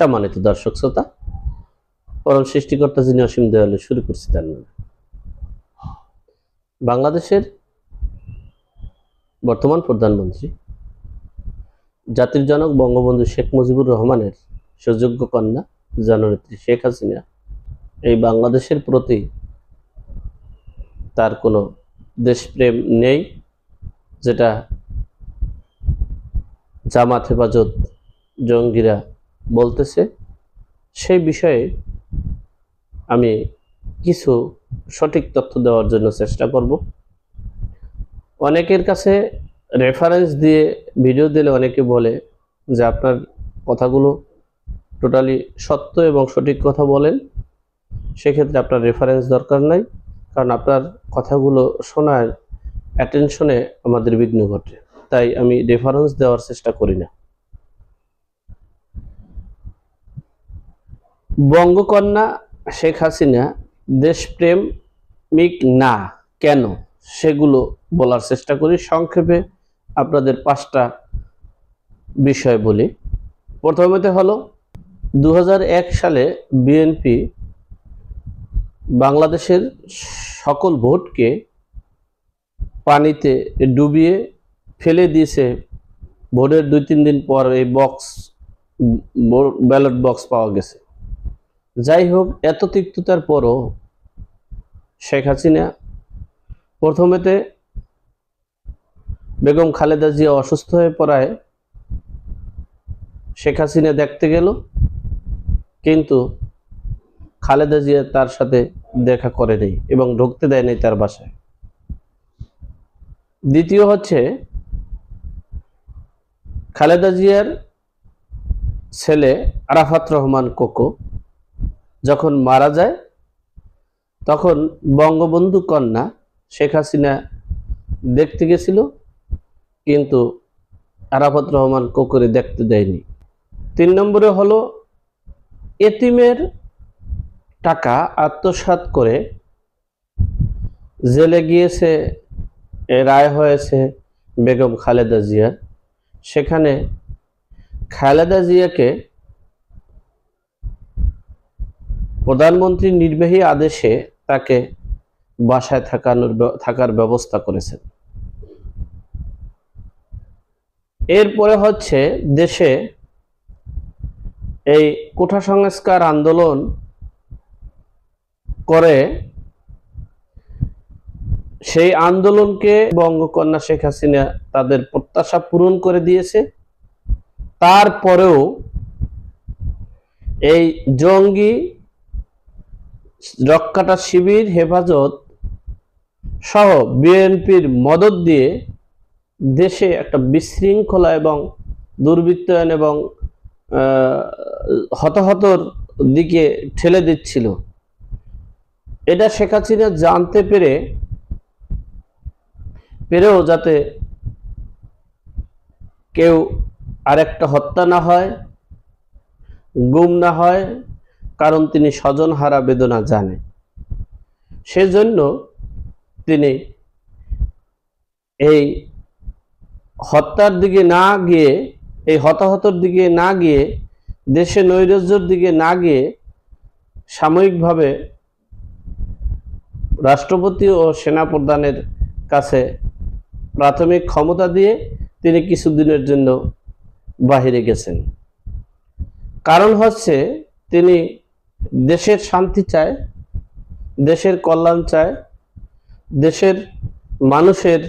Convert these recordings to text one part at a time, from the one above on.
সম্মানিত দর্শক শ্রোতা, পরম সৃষ্টিকর্তা যিনি অসীম দেওয়ালে শুরু করছি তার নামে বাংলাদেশের বর্তমান প্রধানমন্ত্রী, জাতির জনক বঙ্গবন্ধু শেখ মুজিবুর রহমানের সুযোগ্য কন্যা জননেত্রী শেখ হাসিনা, এই বাংলাদেশের প্রতি তার কোনো দেশপ্রেম নেই, যেটা জামাত হেফাজত জঙ্গিরা বলতেছে, সেই বিষয়ে আমি কিছু সঠিক তথ্য দেওয়ার জন্য চেষ্টা করব। অনেকের কাছে রেফারেন্স দিয়ে ভিডিও দিলে অনেকে বলে যে আপনার কথাগুলো টোটালি সত্য এবং সঠিক কথা বলেন। সেক্ষেত্রে আপনার রেফারেন্স দরকার নাই, কারণ আপনার কথাগুলো শোনার অ্যাটেনশনে আমাদের বিঘ্ন ঘটে। তাই আমি রেফারেন্স দেওয়ার চেষ্টা করি না। বঙ্গকন্যা শেখ হাসিনা দেশপ্রেমিক না, কেন? সেগুলো বলার চেষ্টা করি। সংক্ষেপে আপনাদের পাঁচটা বিষয় বলি। প্রথমত হলো দু হাজার এক সালে বিএনপি বাংলাদেশের সকল ভোটকে পানিতে ডুবিয়ে ফেলে দিয়েছে। ভোটের দুই তিন দিন পর এই বক্স ব্যালট বক্স পাওয়া গেছে। যাই হোক এত তিক্ততার পরও শেখ হাসিনা প্রথমেতে বেগম খালেদা জিয়া অসুস্থ হয়ে পড়ায় শেখ হাসিনা দেখতে গেল, কিন্তু খালেদা জিয়া তার সাথে দেখা করে নেই এবং ঢুকতে দেয়নি তার বাসায়। দ্বিতীয় হচ্ছে, খালেদা জিয়ার ছেলে আরাফাত রহমান কোকো যখন মারা যায়, তখন বঙ্গবন্ধু কন্যা শেখ হাসিনা দেখতে গেছিল, কিন্তু আরাফাত রহমান কোকরে দেখতে দেয়নি। তিন নম্বরে হলো, এতিমের টাকা আত্মসাৎ করে জেলে গিয়েছে রায় হয়েছে বেগম খালেদা জিয়া সেখানে খালেদা জিয়াকে প্রধানমন্ত্রীর নির্বাহী আদেশে তাকে বাসায় থাকানোর থাকার ব্যবস্থা করেছেন। এরপরে হচ্ছে দেশে এই কোঠা সংস্কার আন্দোলন করে সেই আন্দোলনকে বঙ্গকন্যা শেখ হাসিনা তাদের প্রত্যাশা পূরণ করে দিয়েছে। তারপরেও এই জঙ্গি রক্ষাটা শিবির, হেফাজত সহ বিএনপির মদত দিয়ে দেশে একটা বিশৃঙ্খলা এবং দুর্বৃত্তায়ন এবং হতাহতর দিকে ঠেলে দিচ্ছিল। এটা শেখ হাসিনা জানতে পেরে, পেরেও যাতে কেউ আরেকটা হত্যা না হয়, গুম না হয় কারণ তিনি স্বজন হারা বেদনা জানে। সেজন্য তিনি এই হত্যার দিকে না গিয়ে, এই হতাহতর দিকে না গিয়ে, দেশে নৈরাজ্যর দিকে না গিয়ে সাময়িকভাবে রাষ্ট্রপতি ও সেনাপ্রধানের কাছে প্রাথমিক ক্ষমতা দিয়ে তিনি কিছুদিনের জন্য বাহিরে গেছেন। কারণ হচ্ছে তিনি দেশের শান্তি চায়, দেশের কল্যাণ চায়, দেশের মানুষের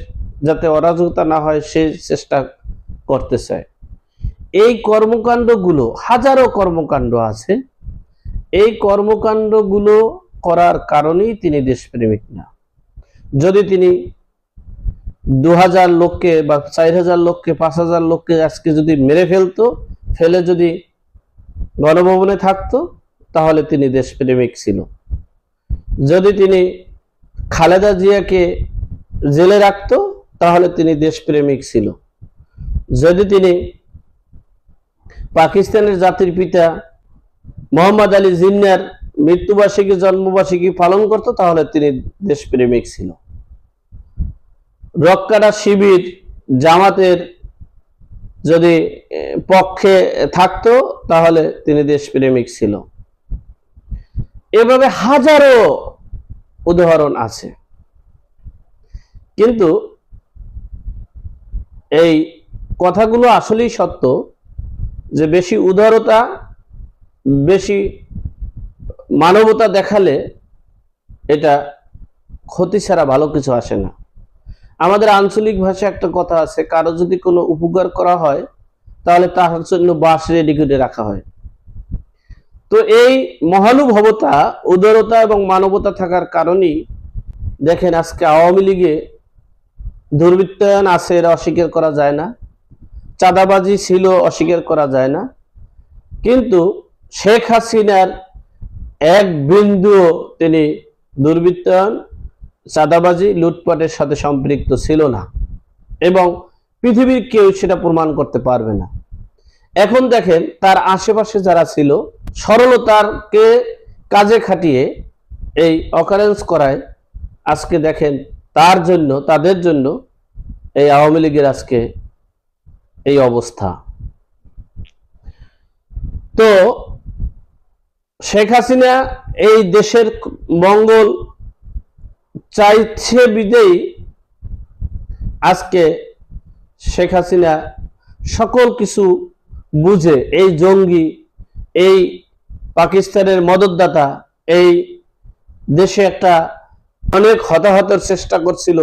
যাতে অরাজকতা না হয় সেই চেষ্টা করতে চায়। এই কর্মকাণ্ডগুলো, হাজারো কর্মকাণ্ড আছে। এই কর্মকাণ্ডগুলো করার কারণেই তিনি দেশপ্রেমিক না। যদি তিনি দু হাজার লোককে বা চার হাজার লোককে পাঁচ হাজার লোককে আজকে যদি মেরে ফেলতো, ফেলে যদি গণভবনে থাকতো তাহলে তিনি দেশপ্রেমিক ছিল। যদি তিনি খালেদা জিয়াকে জেলে রাখতো, তাহলে তিনি দেশপ্রেমিক ছিল। যদি তিনি পাকিস্তানের জাতির পিতা মোহাম্মদ আলী জিন্নার মৃত্যুবার্ষিকী, জন্মবার্ষিকী পালন করত, তাহলে তিনি দেশপ্রেমিক ছিল। রক্কারা শিবির জামাতের যদি পক্ষে থাকতো, তাহলে তিনি দেশপ্রেমিক ছিল। এভাবে হাজারো উদাহরণ আছে। কিন্তু এই কথাগুলো আসলেই সত্য যে বেশি উদারতা, বেশি মানবতা দেখালে এটা ক্ষতি ছাড়া ভালো কিছু আসে না। আমাদের আঞ্চলিক ভাষায় একটা কথা আছে, কারও যদি কোনো উপকার করা হয়, তাহলে তার জন্য বাস রেডি করে রাখা হয়। তো এই মহানুভবতা, উদারতা এবং মানবতা থাকার কারণেই দেখেন আজকে আওয়ামী লীগে দুর্বৃত্তায়ন আছে এরা অস্বীকার করা যায় না, চাঁদাবাজি ছিল অস্বীকার করা যায় না। কিন্তু শেখ হাসিনার এক বিন্দু তিনি দুর্বৃত্তায়ন, চাঁদাবাজি, লুটপাটের সাথে সম্পৃক্ত ছিল না এবং পৃথিবীর কেউ সেটা প্রমাণ করতে পারবে না। এখন দেখেন তার আশেপাশে যারা ছিল সরলতারকে কাজে খাটিয়ে এই অকারেন্স করায় আজকে দেখেন তার জন্য, তাদের জন্য এই আওয়ামী লীগের আজকে এই অবস্থা। তো শেখ হাসিনা এই দেশের মঙ্গল চাইছে বিদেই আজকে শেখ হাসিনা সকল কিছু বুঝে, এই জঙ্গি, এই পাকিস্তানের মদতদাতা এই দেশে একটা অনেক হতাহতের চেষ্টা করছিল।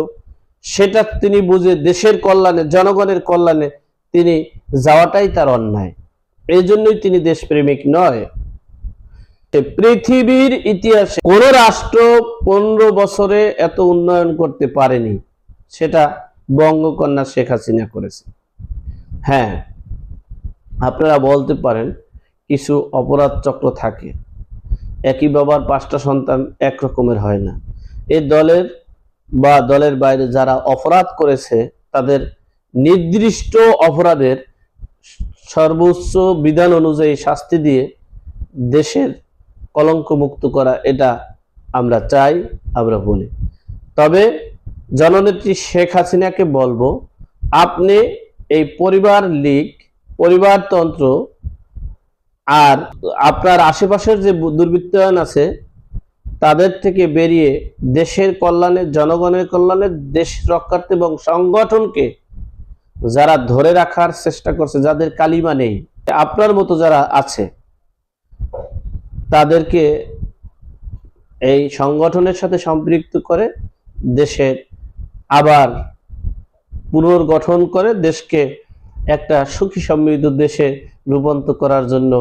সেটা তিনি বুঝে দেশের কল্যাণে, জনগণের কল্যাণে তিনি যাওয়াটাই তার অন্যায়। এই জন্যই তিনি দেশপ্রেমিক নয়। পৃথিবীর ইতিহাসে কোন রাষ্ট্র পনেরো বছরে এত উন্নয়ন করতে পারেনি, সেটা বঙ্গকন্যা শেখ হাসিনা করেছে। হ্যাঁ আপনারা বলতে পারেন কিছু অপরাধ চক্র থাকে। একই বাবার পাঁচটা সন্তান এক রকমের হয় না। এই দলের বা দলের বাইরে যারা অপরাধ করেছে, তাদের নির্দিষ্ট অপরাধের সর্বোচ্চ বিধান অনুযায়ী শাস্তি দিয়ে দেশের কলঙ্ক মুক্ত করা, এটা আমরা চাই, আমরা বলি। তবে জননেত্রী শেখ হাসিনাকে বলব, আপনি এই পরিবার লীগ, পরিবারতন্ত্র আর আপনার আশেপাশের যে দুর্বৃত্তায়ন আছে, তাদের থেকে বেরিয়ে দেশের কল্যাণে, জনগণের কল্যাণে, দেশ রক্ষার্থে এবং সংগঠনকে যারা ধরে রাখার চেষ্টা করছে, যাদের কালিমা নেই, আপনার মতো যারা আছে, তাদেরকে এই সংগঠনের সাথে সম্পৃক্ত করে দেশের আবার পুনর্গঠন করে দেশকে একটা সুখী সমৃদ্ধ দেশে রূপান্তর করার জন্য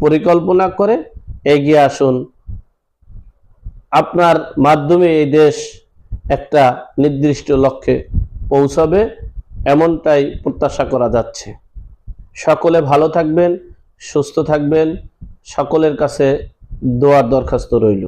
পরিকল্পনা করে এগিয়ে আসুন। আপনার মাধ্যমে এই দেশ একটা নির্দিষ্ট লক্ষ্যে পৌঁছাবে, এমনটাই প্রত্যাশা করা যাচ্ছে। সকলে ভালো থাকবেন, সুস্থ থাকবেন, সকলের কাছে দোয়ার দরখাস্ত রইল।